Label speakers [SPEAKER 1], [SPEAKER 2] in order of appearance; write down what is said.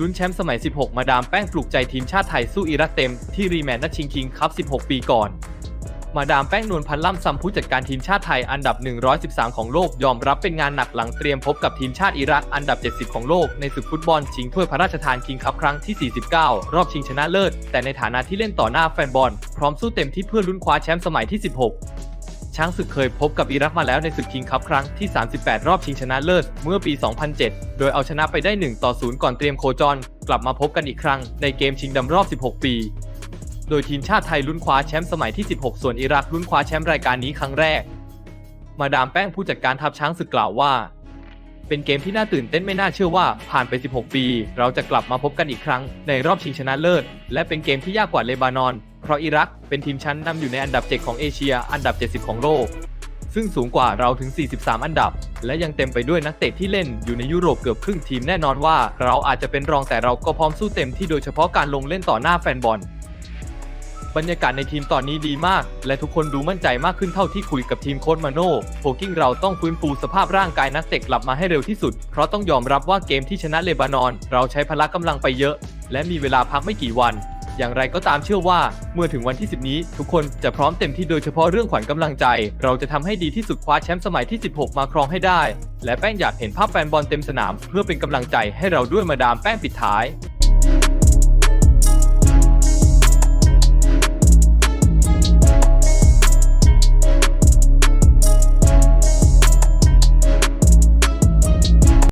[SPEAKER 1] ลุ้นแชมป์สมัย 16 มาดามแป้งปลุกใจทีมชาติไทยสู้อิรักเต็มที่รีแมตช์นัดชิงคิงคัพ 16 ปีก่อน มาดามแป้งนวลพันล่ำซำผู้จัดการทีมชาติไทยอันดับ 113 ของโลกยอมรับเป็นงานหนักหลังเตรียมพบกับทีมชาติอิรักอันดับ 70 ของโลกในศึกฟุตบอลชิงถ้วยพระราชทานคิงคัพครั้งที่ 49 รอบชิงชนะเลิศ แต่ในฐานะที่เล่นต่อหน้าแฟนบอล พร้อมสู้เต็มที่เพื่อลุ้นคว้าแชมป์สมัยที่ 16 ช้างศึกเคยพบกับอิรักมาแล้วในศึกคิงคัพครั้งที่ 38 รอบชิงชนะเลิศเมื่อปี 2007 โดยเอาชนะไปได้ 1 ต่อ 0 ก่อนเตรียมโคจร กลับมาพบกันอีกครั้งในเกมชิงดำรอบ 16 ปี โดยทีมชาติไทยลุ้นคว้าแชมป์สมัยที่ 16 ส่วนอิรักลุ้นคว้าแชมป์รายการนี้ครั้งแรก มาดามแป้งผู้จัดการทัพช้างศึกกล่าวว่า เป็นเกมที่น่าตื่นเต้นไม่น่าเชื่อว่าผ่านไป 16 ปี เราจะกลับมาพบกันอีกครั้งในรอบชิงชนะเลิศ และเป็นเกมที่ยากกว่าเลบานอน เพราะอิรักเป็นทีมชั้นนำอยู่ในอันดับ 7 ของเอเชีย อันดับ 70 ของโลก ซึ่งสูงกว่าเราถึง 43 อันดับ และยังเต็มไปด้วยนักเตะที่เล่นอยู่ในยุโรปเกือบครึ่งทีมแน่นอนว่า เราอาจจะเป็นรองแต่เราก็พร้อมสู้เต็มที่โดยเฉพาะการลงเล่นต่อหน้าแฟนบอล บรรยากาศในทีมตอนนี้ดีมาก และทุกคนดูมั่นใจมากขึ้นเท่าที่คุยกับทีมโค้ชมาโน่โพกิ้งเราต้องฟื้นฟูสภาพร่างกายนักเตะกลับมาให้เร็วที่สุด เพราะต้องยอมรับว่าเกมที่ชนะเลบานอน เราใช้พละกำลังไปเยอะ และมีเวลาพักไม่กี่วัน อย่างไรก็ตามเชื่อว่า เมื่อถึงวันที่ 10 นี้ ทุกคนจะพร้อมเต็มที่โดยเฉพาะเรื่องขวัญกำลังใจ เราจะทำให้ดีที่สุดคว้าแชมป์สมัยที่ 16 มาครองให้ได้ และแป้งอยากเห็นภาพแฟนบอลเต็มสนาม เพื่อเป็นกำลังใจให้เราด้วยมาดามแป้งปิดท้าย